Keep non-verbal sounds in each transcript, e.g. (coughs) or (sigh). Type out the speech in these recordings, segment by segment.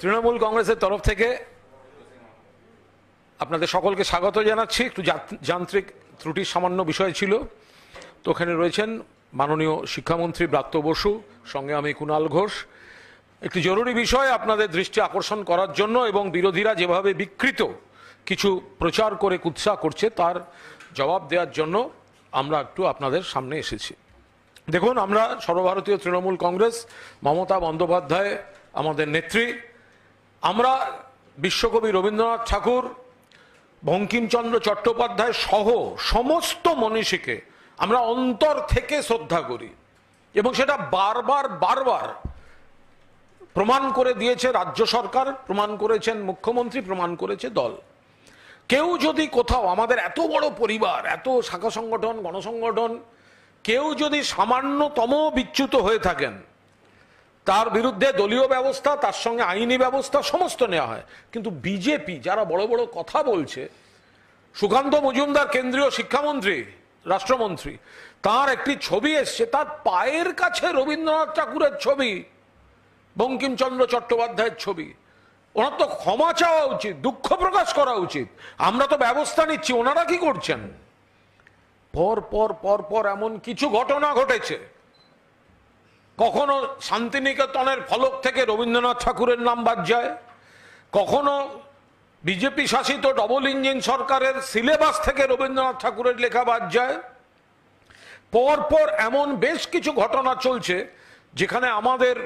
তৃণমূল কংগ্রেসের তরফ থেকে আপনাদের সকলকে স্বাগত জানাচ্ছি। একটু যান্ত্রিক ত্রুটির সামান্য বিষয় ছিল। তো ওখানে রয়েছেন মাননীয় শিক্ষামন্ত্রী ব্রাত্য বসু, সঙ্গে আমি কুণাল ঘোষ। একটি জরুরি বিষয় আপনাদের দৃষ্টি আকর্ষণ করার জন্য এবং বিরোধীরা যেভাবে বিকৃত কিছু প্রচার করে কুৎসা করছে, তার জবাব দেওয়ার জন্য আমরা একটু আপনাদের সামনে এসেছি। দেখুন, আমরা সর্বভারতীয় তৃণমূল কংগ্রেস, মমতা বন্দ্যোপাধ্যায় আমাদের নেত্রী। আমরা বিশ্বকবি রবীন্দ্রনাথ ঠাকুর, বঙ্কিমচন্দ্র চট্টোপাধ্যায় সহ সমস্ত মনীষীকে আমরা অন্তর থেকে শ্রদ্ধা করি এবং সেটা বারবার বারবার প্রমাণ করে দিয়েছে রাজ্য সরকার, প্রমাণ করেছেন মুখ্যমন্ত্রী, প্রমাণ করেছে দল। কেউ যদি কোথাও আমাদের এত বড় পরিবার, এত শাখা সংগঠন, গণসংগঠন, কেউ যদি সামান্যতম বিচ্যুত হয়ে থাকেন তার বিরুদ্ধে দলীয় ব্যবস্থা, তার সঙ্গে আইনি ব্যবস্থা, সমস্ত নেওয়া হয়। কিন্তু বিজেপি যারা বড় বড় কথা বলছে, সুকান্ত মজুমদার কেন্দ্রীয় শিক্ষামন্ত্রী, রাষ্ট্রমন্ত্রী, তার একটি ছবি এসছে, তার পায়ের কাছে রবীন্দ্রনাথ ঠাকুরের ছবি, বঙ্কিমচন্দ্র চট্টোপাধ্যায়ের ছবি। ওনার তো ক্ষমা চাওয়া উচিত, দুঃখ প্রকাশ করা উচিত। আমরা তো ব্যবস্থা নিচ্ছি, ওনারা কি করছেন? পর পর পর পর এমন কিছু ঘটনা ঘটেছে। কখনো শান্তিনিকেতনের ফলক থেকে রবীন্দ্রনাথ ঠাকুরের নাম বাদ যায়? কখনো বিজেপি শাসিত ডবল ইঞ্জিন সরকারের সিলেবাস থেকে রবীন্দ্রনাথ ঠাকুরের লেখা বাদ যায়? পর পর এমন বেশ কিছু ঘটনা চলছে যেখানে আমাদের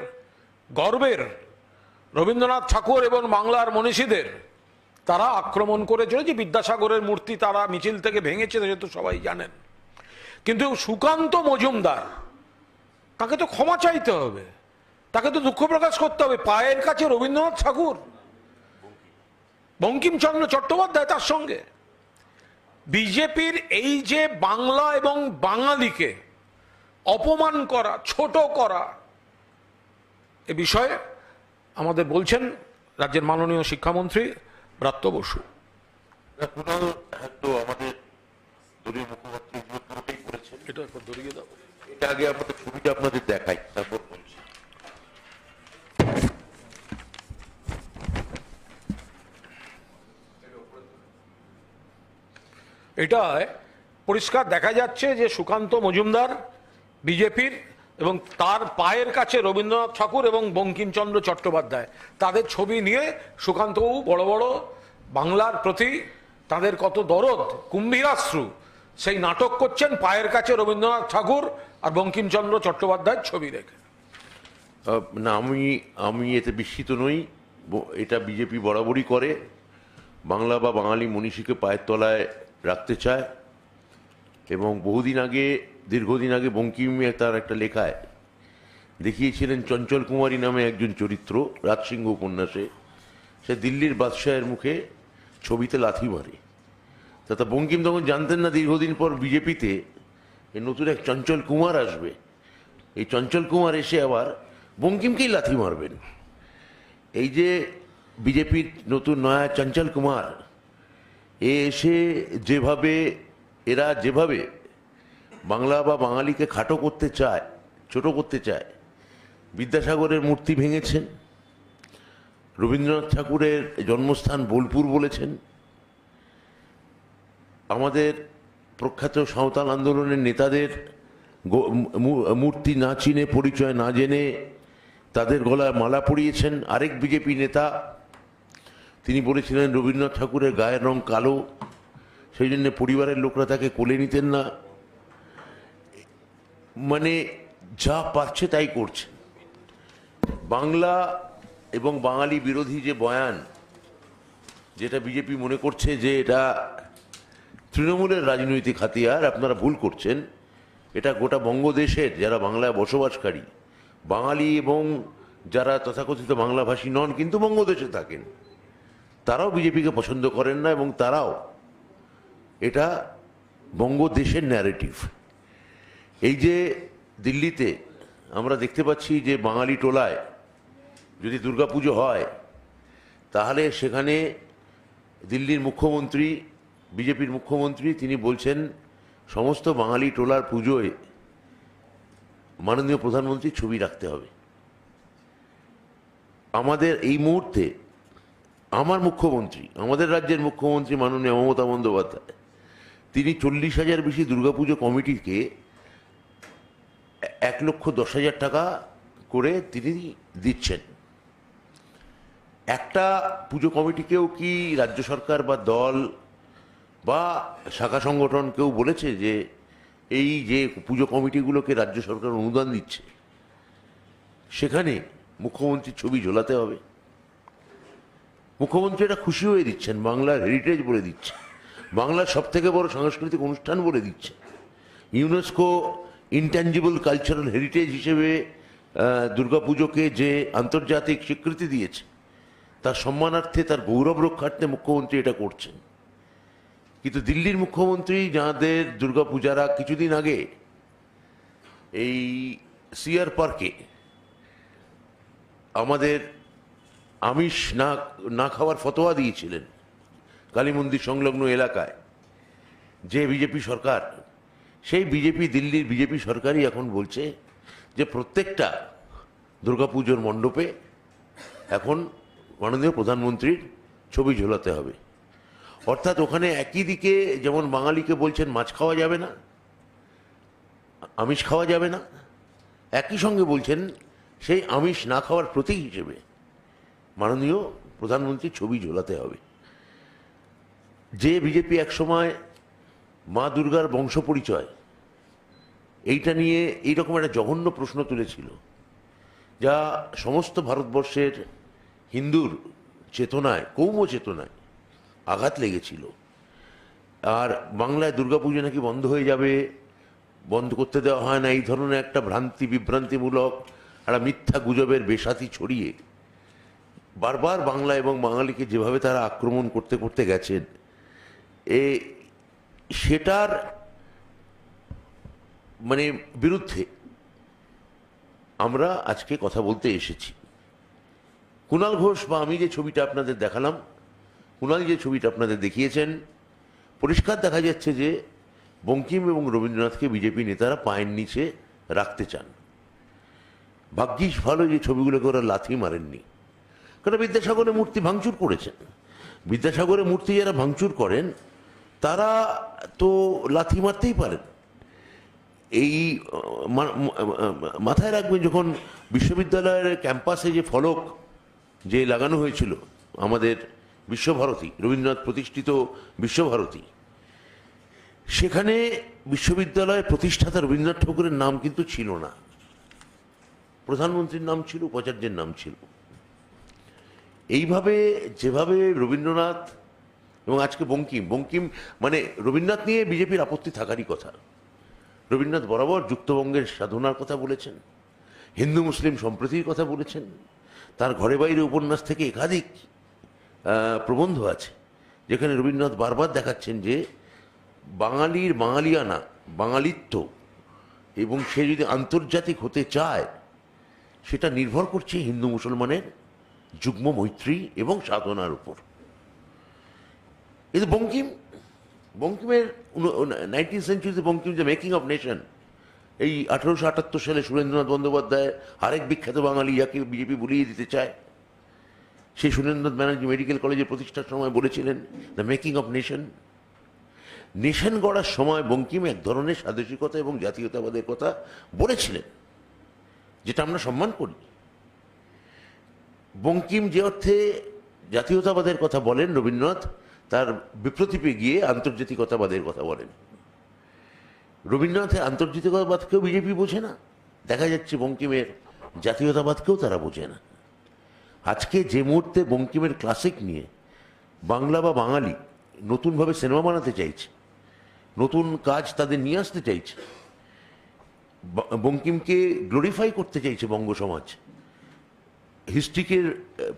গর্বের রবীন্দ্রনাথ ঠাকুর এবং বাংলার মনীষীদের তারা আক্রমণ করে চলেছে বিদ্যাসাগরের মূর্তি তারা মিছিল থেকে ভেঙেছে যেহেতু সবাই জানেন। কিন্তু সুকান্ত মজুমদার তাকে তো ক্ষমা চাইতে হবে? তাকে তো দুঃখ প্রকাশ করতে হবে। পায়ের কাছে রবীন্দ্রনাথ ঠাকুর। বঙ্কিমচন্দ্র চট্টোপাধ্যায় তার সঙ্গে। বিজেপির এই যে বাংলা এবং বাঙালিকে অপমান করা ছোট করা এ বিষয়ে আমাদের বলছেন রাজ্যের মাননীয় শিক্ষামন্ত্রী ব্রাত্য বসু। আমাদের দলীয় মুখপাত্র পুরোটাই করেছেন। এটা একবার ধরিয়ে দাও। এটা আগে আমাদের ছবিটা আপনাদের দেখাই, তারপর এটায় পরিষ্কার দেখা যাচ্ছে যে সুকান্ত মজুমদার, বিজেপির এবং তার পায়ের কাছে রবীন্দ্রনাথ ঠাকুর এবং বঙ্কিমচন্দ্র চট্টোপাধ্যায়। তাদের ছবি নিয়ে সুকান্তবাবু বড় বড় বাংলার প্রতি তাদের কত দরদ, কুম্ভীরাশ্রু। সেই নাটক করছেন পায়ের কাছে রবীন্দ্রনাথ ঠাকুর আর বঙ্কিমচন্দ্র চট্টোপাধ্যায়ের ছবি রেখে না, আমি আমি এতে বিস্মিত নই। এটা বিজেপি বরাবরই করে। বাংলা বা বাঙালি মনীষীকে পায়ের তলায় রাখতে চায়। এবং বহুদিন আগে, দীর্ঘদিন আগে বঙ্কিমে তার একটা লেখায় দেখিয়েছিলেন চঞ্চল কুমারী নামে একজন চরিত্র, রাজসিংহ উপন্যাসে। সে দিল্লির বাদশাহের মুখে ছবিতে লাথি মারে। তা বঙ্কিম তখন জানতেন না দীর্ঘদিন পর বিজেপিতে নতুন এক চঞ্চল কুমার আসবে। এই চঞ্চল কুমার এসে আবার বঙ্কিমকেই লাথি মারবেন। এই যে বিজেপির নতুন নয়া চঞ্চল কুমার, এ এসে যেভাবে, এরা যেভাবে বাংলা বা বাঙালিকে খাটো করতে চায়, ছোট করতে চায়, বিদ্যাসাগরের মূর্তি ভেঙেছেন, রবীন্দ্রনাথ ঠাকুরের জন্মস্থান বোলপুর বলেছেন আমাদের প্রখ্যাত সাঁওতাল আন্দোলনের নেতাদের মূর্তি না চিনে, পরিচয় না জেনে তাদের গলায় মালা পরিয়েছেন আরেক বিজেপি নেতা। তিনি বলেছিলেন, রবীন্দ্রনাথ ঠাকুরের গায়ের রং কালো, সেই জন্য পরিবারের লোকরা তাকে কোলে নিতেন না। মানে যা পাচ্ছে তাই করছে। বাংলা এবং বাঙালি বিরোধী যে বয়ান, যেটা বিজেপি মনে করছে যে এটা তৃণমূলের রাজনৈতিক হাতিয়ার আপনারা ভুল করছেন। এটা গোটা বঙ্গদেশের যারা বাংলায় বসবাসকারী, বাঙালি এবং যারা তথাকথিত বাংলাভাষী নন, কিন্তু বঙ্গদেশে থাকেন, তারাও বিজেপিকে পছন্দ করেন না এবং তারাও এটা বঙ্গদেশের ন্যারেটিভ এই যে দিল্লিতে আমরা দেখতে পাচ্ছি যে বাঙালি টোলায় যদি দুর্গাপুজো হয়, তাহলে সেখানে দিল্লির মুখ্যমন্ত্রী বিজেপির মুখ্যমন্ত্রী, তিনি বলছেন, সমস্ত বাঙালি টোলার পুজোয় মাননীয় প্রধানমন্ত্রী ছবি রাখতে হবে। আমাদের এই মুহূর্তে আমার মুখ্যমন্ত্রী, আমাদের রাজ্যের মুখ্যমন্ত্রী মাননীয় মমতা বন্দ্যোপাধ্যায়, তিনি চল্লিশ হাজার বেশি দুর্গাপুজো কমিটিকে এক লক্ষ দশ হাজার টাকা করে তিনি দিচ্ছেন। একটা পুজো কমিটিকেও কি রাজ্য সরকার বা দল বা শাখা সংগঠন কেউ বলেছে যে এই যে পুজো কমিটিগুলোকে রাজ্য সরকার অনুদান দিচ্ছে, সেখানে মুখ্যমন্ত্রীর ছবি ঝোলাতে হবে। মুখ্যমন্ত্রী এটা খুশি হয়ে দিচ্ছেন, বাংলার হেরিটেজ বলে দিচ্ছে, বাংলার সব থেকে বড় সাংস্কৃতিক অনুষ্ঠান বলে দিচ্ছে। ইউনেস্কো ইনট্যাঞ্জিবল কালচারাল হেরিটেজ হিসেবে দুর্গাপুজোকে যে আন্তর্জাতিক স্বীকৃতি দিয়েছে, তার সম্মানার্থে, তার গৌরব রক্ষার্থে মুখ্যমন্ত্রী এটা করছেন। কিন্তু দিল্লির মুখ্যমন্ত্রী যাঁদের দুর্গাপূজারা কিছুদিন আগে এই সিয়ার পার্কে আমাদের আমিষ না না খাওয়ার ফতোয়া দিয়েছিলেন কালী মন্দির সংলগ্ন এলাকায় যে বিজেপি সরকার, সেই বিজেপি, দিল্লির বিজেপি সরকারই এখন বলছে যে প্রত্যেকটা দুর্গাপুজোর মণ্ডপে এখন মাননীয় প্রধানমন্ত্রীর ছবি ঝোলাতে হবে। অর্থাৎ ওখানে একই দিকে যেমন বাঙালিকে বলছেন, মাছ খাওয়া যাবে না, আমিষ খাওয়া যাবে না, একই সঙ্গে বলছেন, সেই আমিষ না খাওয়ার প্রতীক হিসেবে মাননীয় প্রধানমন্ত্রী ছবি ঝোলাতে হবে। যে বিজেপি একসময় মা দুর্গার বংশ পরিচয়, এইটা নিয়ে এইরকম একটা জঘন্য প্রশ্ন তুলেছিল, যা সমস্ত ভারতবর্ষের হিন্দুর চেতনায় কৌম চেতনায় আঘাত লেগেছিল। আর বাংলায় দুর্গাপুজো নাকি বন্ধ হয়ে যাবে, বন্ধ করতে দেওয়া হয় না, এই ধরনের একটা ভ্রান্তি বিভ্রান্তিমূলক, একটা মিথ্যা গুজবের বেসাতি ছড়িয়ে। বারবার বাংলা এবং বাঙালিকে যেভাবে তারা আক্রমণ করতে করতে গেছেন, এ সেটার মানে বিরুদ্ধে আমরা আজকে কথা বলতে এসেছি। কুণাল ঘোষ বা আমি যে ছবিটা আপনাদের দেখালাম কুণাল যে ছবিটা আপনাদের দেখিয়েছেন, পরিষ্কার দেখা যাচ্ছে যে বঙ্কিম এবং রবীন্দ্রনাথকে বিজেপি নেতারা পায়ের নিচে রাখতে চান। ভাগ্যিস ভালো যে ছবিগুলোকে ওরা লাথি মারেননি। কারণ বিদ্যাসাগরের মূর্তি ভাঙচুর করেছেন? বিদ্যাসাগরের মূর্তি যারা ভাঙচুর করেন, তারা তো লাথি মারতেই পারেন। এই মাথায় রাখবেন যখন বিশ্ববিদ্যালয়ের ক্যাম্পাসে যে ফলক যে লাগানো হয়েছিল আমাদের বিশ্বভারতী, রবীন্দ্রনাথ প্রতিষ্ঠিত বিশ্বভারতী। সেখানে বিশ্ববিদ্যালয়ের প্রতিষ্ঠাতা রবীন্দ্রনাথ ঠাকুরের নাম কিন্তু ছিল না। প্রধানমন্ত্রীর নাম ছিল, উপাচার্যের নাম ছিল। এইভাবে যেভাবে রবীন্দ্রনাথ এবং আজকে বঙ্কিম বঙ্কিম মানে রবীন্দ্রনাথ নিয়ে বিজেপির আপত্তি থাকারই কথা। রবীন্দ্রনাথ বরাবর যুক্তবঙ্গের সাধনার কথা বলেছেন, হিন্দু মুসলিম সম্প্রীতির কথা বলেছেন, তার ঘরে বাইরে উপন্যাস থেকে একাধিক প্রবন্ধ আছে, যেখানে রবীন্দ্রনাথ বারবার দেখাচ্ছেন যে বাঙালির বাঙালিয়ানা বাঙালিত্ব, এবং সে যদি আন্তর্জাতিক হতে চায়, সেটা নির্ভর করছে হিন্দু মুসলমানের যুগ্ম মৈত্রী এবং সাধনার উপর। যে বঙ্কিম, বঙ্কিমের নাইনটিন সেঞ্চুরিতে বঙ্কিম যে মেকিং অফ নেশন এই আঠেরোশো আটাত্তর সালে সুরেন্দ্রনাথ বন্দ্যোপাধ্যায় আরেক বিখ্যাত বাঙালি যাকে বিজেপি ভুলিয়ে দিতে চায় সেই সুরেন্দ্রনাথ ব্যানার্জি মেডিকেল কলেজের প্রতিষ্ঠার সময় বলেছিলেন the making of nation nation গড়ার সময় বঙ্কিম এক ধরনের স্বাদেশিকতা এবং জাতীয়তাবাদের কথা বলেছিলেন, যেটা আমরা সম্মান করি। বঙ্কিম যে অর্থে জাতীয়তাবাদের কথা বলেন, রবীন্দ্রনাথ, তার বিপ্রতীপে গিয়ে আন্তর্জাতিকতাবাদের কথা বলেন। রবীন্দ্রনাথের আন্তর্জাতিকতাবাদকেও বিজেপি বোঝে না। দেখা যাচ্ছে বঙ্কিমের জাতীয়তাবাদকেও তারা বোঝে না। আজকে যে মুহূর্তে বঙ্কিমের ক্লাসিক নিয়ে বাংলা বা বাঙালি নতুনভাবে সিনেমা বানাতে চাইছে, নতুন কাজ তাদের নিয়ে আসতে চাইছে বঙ্কিমকে গ্লোরিফাই করতে চাইছে বঙ্গ সমাজ হিস্ট্রিকে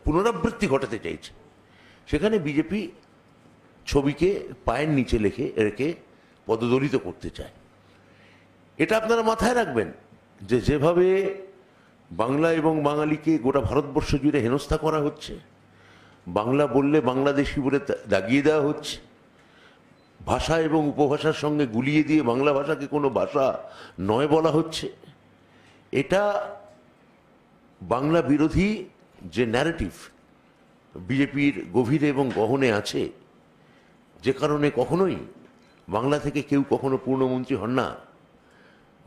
পুনরাবৃত্তি ঘটাতে চাইছে। সেখানে বিজেপি ছবিকে পায়ের নিচে লেখে, রেখে পদদলিত করতে চায়। এটা আপনারা মাথায় রাখবেন যে যেভাবে বাংলা এবং বাঙালিকে গোটা ভারতবর্ষ জুড়ে হেনস্থা করা হচ্ছে। বাংলা বললে বাংলাদেশি বলে দাগিয়ে দেওয়া হচ্ছে। ভাষা এবং উপভাষার সঙ্গে গুলিয়ে দিয়ে বাংলা ভাষাকে কোনো ভাষা নয় বলা হচ্ছে। এটা বাংলা বিরোধী যে ন্যারেটিভ বিজেপির গভীরে এবং গহনে আছে, যে কারণে কখনোই বাংলা থেকে কেউ কখনো পূর্ণমন্ত্রী হন না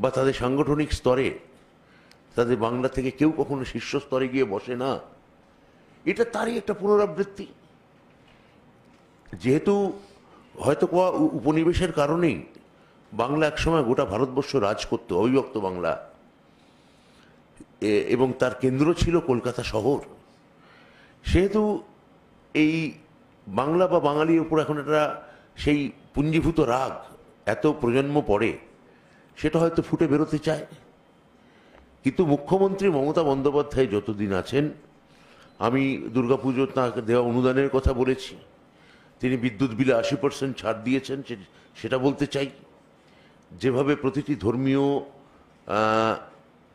বা তাদের সাংগঠনিক স্তরে তাদের বাংলা থেকে কেউ কখনো শীর্ষ স্তরে গিয়ে বসে না। এটা তারই একটা পুনরাবৃত্তি। যেহেতু হয়তো কোয়া উপনিবেশের কারণেই বাংলা একসময় গোটা ভারতবর্ষ রাজ করত, অবিভক্ত বাংলা। এবং তার কেন্দ্র ছিল কলকাতা শহর। সেহেতু এই বাংলা বা বাঙালির উপর এখন একটা সেই পুঞ্জীভূত রাগ এত প্রজন্ম পড়ে সেটা হয়তো ফুটে বেরোতে চায়। কিন্তু মুখ্যমন্ত্রী মমতা বন্দ্যোপাধ্যায় যতদিন আছেন, আমি দুর্গাপুজোর তাঁকে দেওয়া অনুদানের কথা বলেছি। তিনি বিদ্যুৎ বিলে আশি পার্সেন্ট ছাড় দিয়েছেন সেটা বলতে চাই। যেভাবে প্রতিটি ধর্মীয়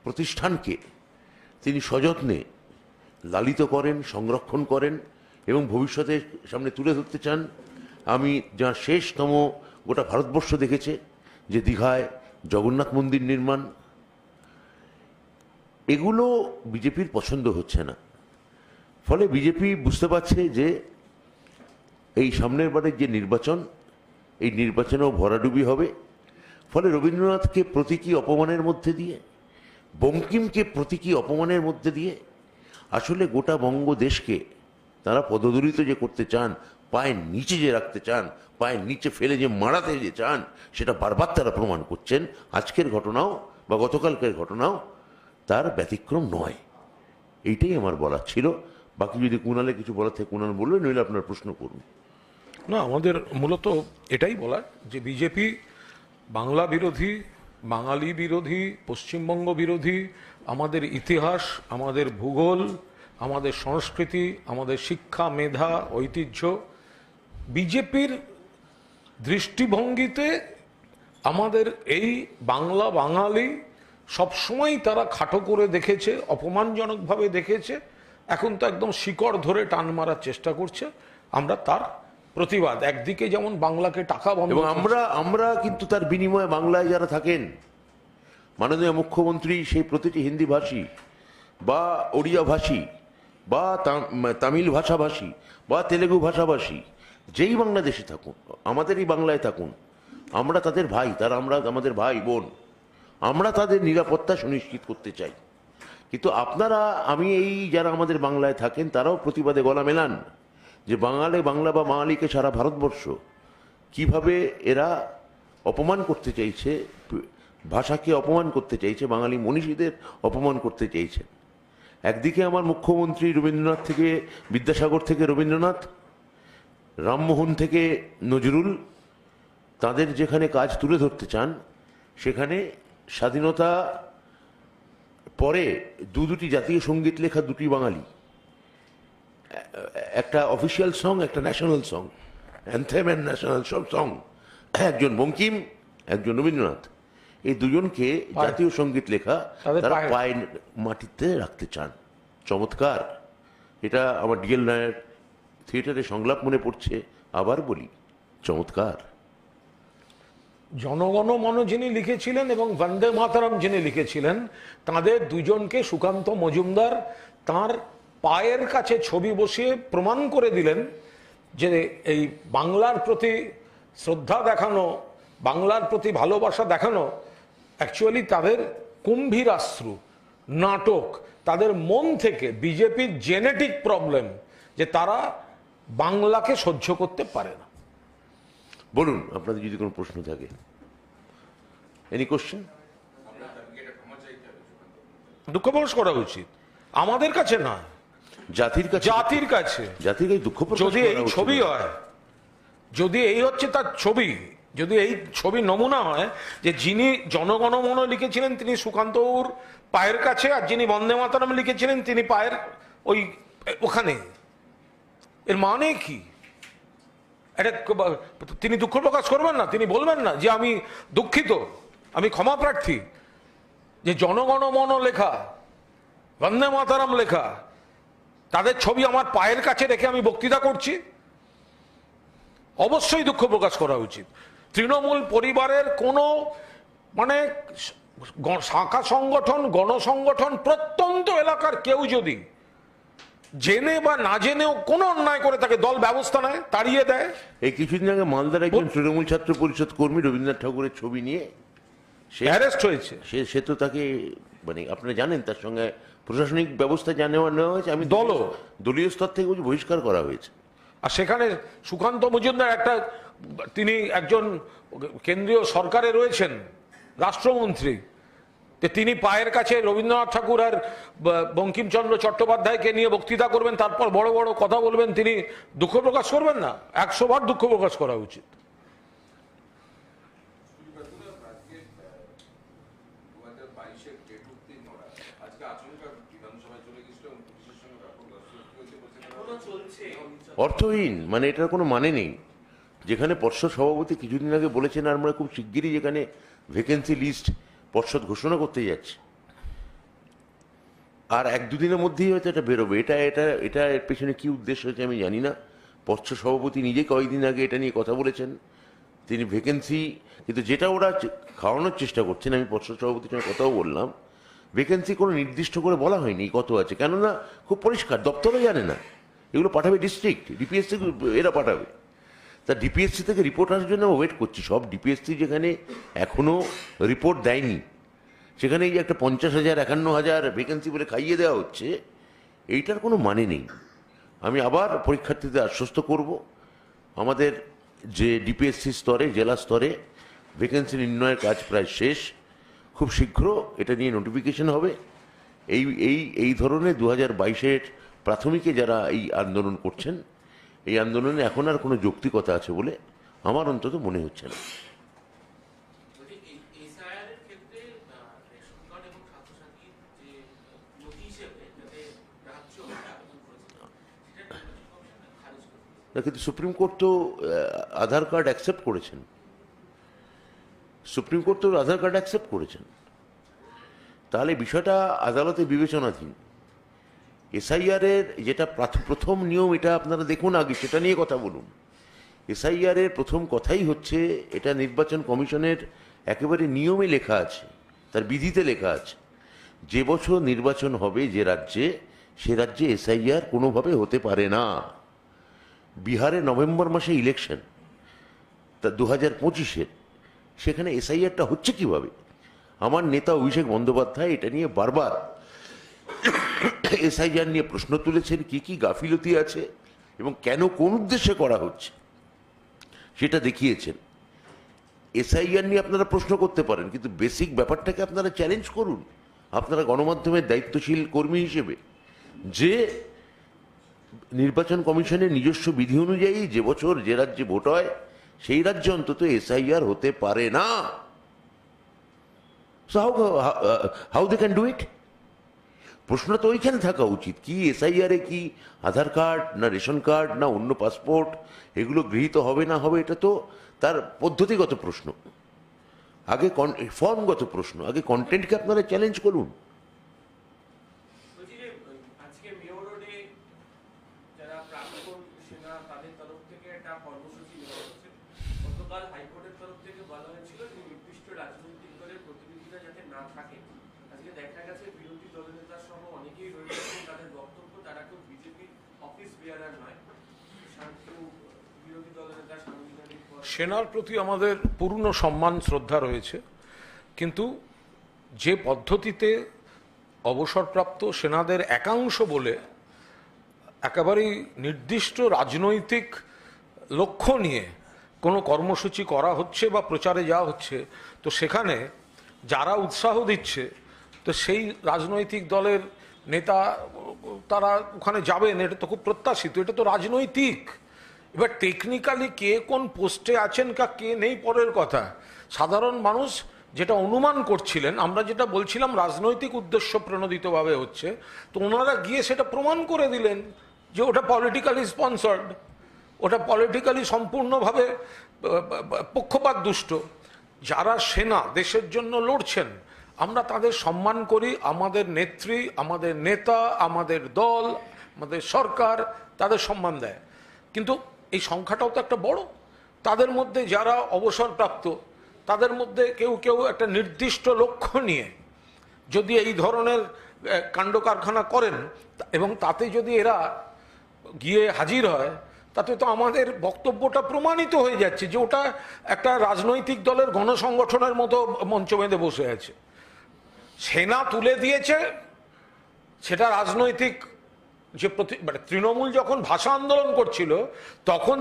প্রতিষ্ঠানকে তিনি সযত্নে লালিত করেন, সংরক্ষণ করেন এবং ভবিষ্যতে সামনে তুলে ধরতে চান, আমি যার শেষতম গোটা ভারতবর্ষ দেখেছে, যে দীঘায় জগন্নাথ মন্দির নির্মাণ এগুলো বিজেপির পছন্দ হচ্ছে না। ফলে বিজেপি বুঝতে পারছে যে এই সামনের বারের যে নির্বাচন, এই নির্বাচনেও ভরাডুবি হবে। ফলে রবীন্দ্রনাথকে প্রতীকী অপমানের মধ্যে দিয়ে, বঙ্কিমকে প্রতীকী অপমানের মধ্যে দিয়ে, আসলে গোটা বঙ্গদেশকে তারা পদদলিত যে করতে চান পায়ের নিচে যে রাখতে চান পায়ের নিচে ফেলে যে মারাতে যে চান, সেটা বারবার তারা প্রমাণ করছেন। আজকের ঘটনাও বা গতকালকের ঘটনাও তার ব্যতিক্রম নয়। এইটাই আমার বলার ছিল। বাকি যদি কুনালে কিছু বলার থেকে, কুণাল বলবেন নইলে আপনার প্রশ্ন করুন। না, আমাদের মূলত এটাই বলার যে বিজেপি বাংলা বিরোধী, বাঙালি বিরোধী, পশ্চিমবঙ্গ বিরোধী, আমাদের ইতিহাস, আমাদের ভূগোল, আমাদের সংস্কৃতি, আমাদের শিক্ষা, মেধা, ঐতিহ্য, বিজেপির দৃষ্টিভঙ্গিতে আমাদের এই বাংলা বাঙালি সবসময় তারা খাটো করে দেখেছে অপমানজনকভাবে দেখেছে। এখন তো একদম শিকড় ধরে টান মারার চেষ্টা করছে। আমরা তার প্রতিবাদ। একদিকে যেমন বাংলাকে টাকা বন্ধ এবং আমরা আমরা কিন্তু তার বিনিময়ে বাংলায় যারা থাকেন মাননীয় মুখ্যমন্ত্রী সেই প্রতিটি হিন্দি ভাষী বা ওড়িয়া ভাষী বা তামিল ভাষাভাষী বা তেলেগু ভাষাভাষী যেই বাংলাদেশে থাকুন আমাদেরই বাংলায় থাকুন আমরা তাদের ভাই তারা আমরা আমাদের ভাই বোন। আমরা তাদের নিরাপত্তা সুনিশ্চিত করতে চাই। কিন্তু আপনারা, আমি এই যারা আমাদের বাংলায় থাকেন, তারাও প্রতিবাদে গলা মেলান যে বাঙালি বাংলা বা বাঙালিকে সারা ভারতবর্ষ কীভাবে এরা অপমান করতে চাইছে, ভাষাকে অপমান করতে চাইছে, বাঙালি মনীষীদের অপমান করতে চাইছে। একদিকে আমার মুখ্যমন্ত্রী রবীন্দ্রনাথ থেকে, বিদ্যাসাগর থেকে রবীন্দ্রনাথ, রামমোহন থেকে নজরুল, তাদের যেখানে কাজ তুলে ধরতে চান, সেখানে স্বাধীনতা পরে দু দুটি জাতীয় সংগীত লেখা দুটি বাঙালি। একটা অফিসিয়াল সং একটা national song anthem and national সব সং একজন বঙ্কিম একজন রবীন্দ্রনাথ। এই দুজনকে জাতীয় সংগীত লেখা তারা পায়ে। মাটিতে রাখতে চান। চমৎকার। এটা আমার ডিএল নায়ের থিয়েটারে সংলাপ মনে পড়ছে। আবার বলি চমৎকার। জনগণ মন যিনি লিখেছিলেন এবং বন্দে মাতারাম যিনি লিখেছিলেন, তাদের দুজনকে সুকান্ত মজুমদার তার পায়ের কাছে ছবি বসিয়ে প্রমাণ করে দিলেন যে এই বাংলার প্রতি শ্রদ্ধা দেখানো, বাংলার প্রতি ভালোবাসা দেখানো অ্যাকচুয়ালি তাদের কুম্ভীর আশ্রু নাটক, তাদের মন থেকে বিজেপির জেনেটিক প্রবলেম যে তারা বাংলাকে সহ্য করতে পারে না। বলুন আপনাদের যদি কোনো প্রশ্ন থাকে। এনি কোশ্চেন দুঃখ প্রকাশ করা উচিত। আমাদের কাছে না জাতির কাছে জাতির কাছে। জাতির কাছে দুঃখ যদি এই ছবি হয় যদি এই হচ্ছে তার ছবি যদি এই ছবি নমুনা হয় যে যিনি জনগণমন লিখেছিলেন তিনি সুকান্তর পায়ের কাছে আর যিনি বন্দে মাতারাম লিখেছিলেন তিনি পায়ের ওই ওখানে। এর মানে কি? এটা তিনি দুঃখ প্রকাশ করবেন না, তিনি বলবেন না যে আমি দুঃখিত, আমি ক্ষমা প্রার্থী। যে জনগণমন লেখা, বন্দে মাতারাম লেখা, তাদের ছবি আমার পায়ের কাছে রেখে আমি বক্তৃতা করছি। অবশ্যই দুঃখ প্রকাশ করা উচিত। তৃণমূল পরিবারের কোনো মানে শাখা সংগঠন, গণসংগঠন প্রত্যন্ত এলাকার কেউ যদি জেনে বা না জেনেও কোনো অন্যায় করে তাকে দল ব্যবস্থা নেয় তাড়িয়ে দেয়? এই কিছুদিন আগে মালদার একজন তৃণমূল ছাত্র পরিষদ কর্মী রবীন্দ্রনাথ ঠাকুরের ছবি নিয়ে সে অ্যারেস্ট হয়েছে। সে সে তো তাকে মানে আপনারা জানেন তার সঙ্গে প্রশাসনিক ব্যবস্থা যা নেওয়া নেওয়া হয়েছে আমি দলও? দলীয় স্তর থেকে বহিষ্কার করা হয়েছে। আর সেখানে সুকান্ত মজুমদার একটা তিনি একজন কেন্দ্রীয় সরকারে রয়েছেন রাষ্ট্রমন্ত্রী। তিনি পায়ের কাছে রবীন্দ্রনাথ ঠাকুর আর বঙ্কিমচন্দ্র চট্টোপাধ্যায়কে নিয়ে বক্তৃতা করবেন, তারপর বড় বড় কথা বলবেন, তিনি দুঃখ প্রকাশ করবেন না? একশো বার দুঃখ প্রকাশ করা উচিত। অর্থহীন মানে এটার কোনো মানে নেই। যেখানে পর্ষদ সভাপতি কিছুদিন আগে বলেছেন আমরা খুব শিগগিরই যেখানে ভ্যাকেন্সি লিস্ট পর্ষদ ঘোষণা করতে যাচ্ছে। আর এক দুদিনের মধ্যেই হয়তো এটা বেরোবে। এটা এটা এটা এর পেছনে কি উদ্দেশ্য হচ্ছে আমি জানি না। পর্ষদ সভাপতি নিজে কয়েকদিন আগে এটা নিয়ে কথা বলেছেন। তিনি ভ্যাকেন্সি, কিন্তু যেটা ওরা খাওয়ানোর চেষ্টা করছেন, আমি পর্ষদ সভাপতির সঙ্গে কথাও বললাম, ভ্যাকেন্সি কোনো নির্দিষ্ট করে বলা হয়নি কত আছে। কেননা খুব পরিষ্কার, দপ্তরও জানে না। এগুলো পাঠাবে ডিস্ট্রিক্ট ডিপিএসসি এরা পাঠাবে। তা ডিপিএসসি থেকে রিপোর্ট আসার জন্য ওয়েট করছি। সব ডিপিএসসি যেখানে এখনও রিপোর্ট দেয়নি, সেখানে এই যে একটা পঞ্চাশ হাজার, একান্ন হাজার ভ্যাকেন্সি বলে খাইয়ে দেওয়া হচ্ছে, এইটার কোনো মানে নেই। আমি আবার পরীক্ষার্থীদের আশ্বস্ত করব, আমাদের যে ডিপিএসসি স্তরে, জেলা স্তরে ভ্যাকেন্সি নির্ণয়ের কাজ প্রায় শেষ। খুব শীঘ্র এটা নিয়ে নোটিফিকেশন হবে। এই এই এই ধরনের দু হাজার বাইশের প্রাথমিকে যারা এই আন্দোলন করছেন এই আন্দোলনে এখন আর কোনো যৌক্তিকতা আছে বলে আমার অন্তত মনে হচ্ছে না। দিয়েছে। না কিন্তু সুপ্রিম কোর্ট তো আধার কার্ড অ্যাকসেপ্ট করেছেন। সুপ্রিম কোর্ট তো আধার কার্ড অ্যাকসেপ্ট করেছেন। তাহলে বিষয়টা আদালতে বিবেচনাধীন। এসআইআর এর যেটা প্রথম নিয়ম, এটা আপনারা দেখুন আগে, সেটা নিয়ে কথা বলুন। এসআইআর এর প্রথম কথাই হচ্ছে, এটা নির্বাচন কমিশনের একেবারে নিয়মে লেখা আছে, তার বিধিতে লেখা আছে। যে বছর নির্বাচন হবে যে রাজ্যে, সে রাজ্যে এসআইআর কোনোভাবে হতে পারে না। বিহারে নভেম্বর মাসে ইলেকশন, তা দু হাজার পঁচিশের, সেখানে এসআইআরটা হচ্ছে কীভাবে? আমার নেতা অভিষেক বন্দ্যোপাধ্যায় এটা নিয়ে বারবার (coughs) এসআইআর নিয়ে প্রশ্ন তুলেছেন কি কি গাফিলতি আছে এবং কেন কোন উদ্দেশ্যে করা হচ্ছে? সেটা দেখিয়েছেন। এসআইআর নিয়ে আপনারা প্রশ্ন করতে পারেন, কিন্তু বেসিক ব্যাপারটাকে আপনারা চ্যালেঞ্জ করুন। আপনারা গণমাধ্যমের দায়িত্বশীল কর্মী হিসেবে। যে নির্বাচন কমিশনের নিজস্ব বিধি অনুযায়ী যে বছর যে রাজ্যে ভোট হয়, সেই রাজ্যে অন্তত এসআইআর হতে পারে না। How they can do it প্রশ্ন তো ওইখানে থাকা উচিত। কি এসআইআরে কি আধার কার্ড, না রেশন কার্ড, না অন্য পাসপোর্ট? এগুলো গৃহীত হবে না হবে এটা তো তার পদ্ধতিগত প্রশ্ন। আগে ফর্মগত প্রশ্ন। আগে কন্টেন্টকে আপনারা চ্যালেঞ্জ করুন বলছি যে ওই আজকে মেয়র রোডে যারা প্রাক্তন সেনা তাদের তরফ থেকে একটা কর্মসূচি নেওয়া হচ্ছে গতকাল হাইকোর্টের তরফ থেকে বলা হয়েছিল যে নির্দিষ্ট রাজনৈতিক দলের প্রতিনিধিরা যাতে না থাকে আজকে দেখা গেছে বিরোধী দলনেতা সহ অনেকেই রয়েছে এবং তাদের বক্তব্য তারা কেউ বিজেপির অফিস বেয়ারার নয় শান্তি বিরোধী দলনেতা সাংবিধানিক পদ সেনার প্রতি আমাদের পূর্ণ সম্মান, শ্রদ্ধা রয়েছে। কিন্তু যে পদ্ধতিতে অবসরপ্রাপ্ত সেনাদের একাংশ বলে একেবারেই নির্দিষ্ট রাজনৈতিক লক্ষ্য নিয়ে কোনো কর্মসূচি করা হচ্ছে বা প্রচারে যাওয়া হচ্ছে, তো সেখানে যারা উৎসাহ দিচ্ছে, তো সেই রাজনৈতিক দলের নেতা, তারা ওখানে যাবেন, এটা তো খুব প্রত্যাশিত, এটা তো রাজনৈতিক। এবার টেকনিক্যালি কে কোন পোস্টে আছেন কা, কে নেই পরের কথা। সাধারণ মানুষ যেটা অনুমান করছিলেন, আমরা যেটা বলছিলাম রাজনৈতিক উদ্দেশ্য প্রণোদিতভাবে হচ্ছে, তো ওনারা গিয়ে সেটা প্রমাণ করে দিলেন যে ওটা পলিটিক্যালি স্পন্সর্ড ওটা পলিটিক্যালি সম্পূর্ণভাবে পক্ষপাত দুষ্ট। যারা সেনা দেশের জন্য লড়ছেন, আমরা তাদের সম্মান করি, আমাদের নেত্রী, আমাদের নেতা, আমাদের দল, আমাদের সরকার তাদের সম্মান দেয়। কিন্তু এই সংখ্যাটাও তো একটা বড়। তাদের মধ্যে যারা অবসরপ্রাপ্ত, তাদের মধ্যে কেউ কেউ একটা নির্দিষ্ট লক্ষ্য নিয়ে যদি এই ধরনের কাণ্ড কারখানা করেন, এবং তাতে যদি এরা গিয়ে হাজির হয়, তাতে তো আমাদের বক্তব্যটা প্রমাণিত হয়ে যাচ্ছে যে ওটা একটা রাজনৈতিক দলের গণসংগঠনের মতো মঞ্চ বেঁধে বসে আছে। সেনা তুলে দিয়েছে, সেটা রাজনৈতিক যে মানে তৃণমূল যখন ভাষা আন্দোলন করছিল তখন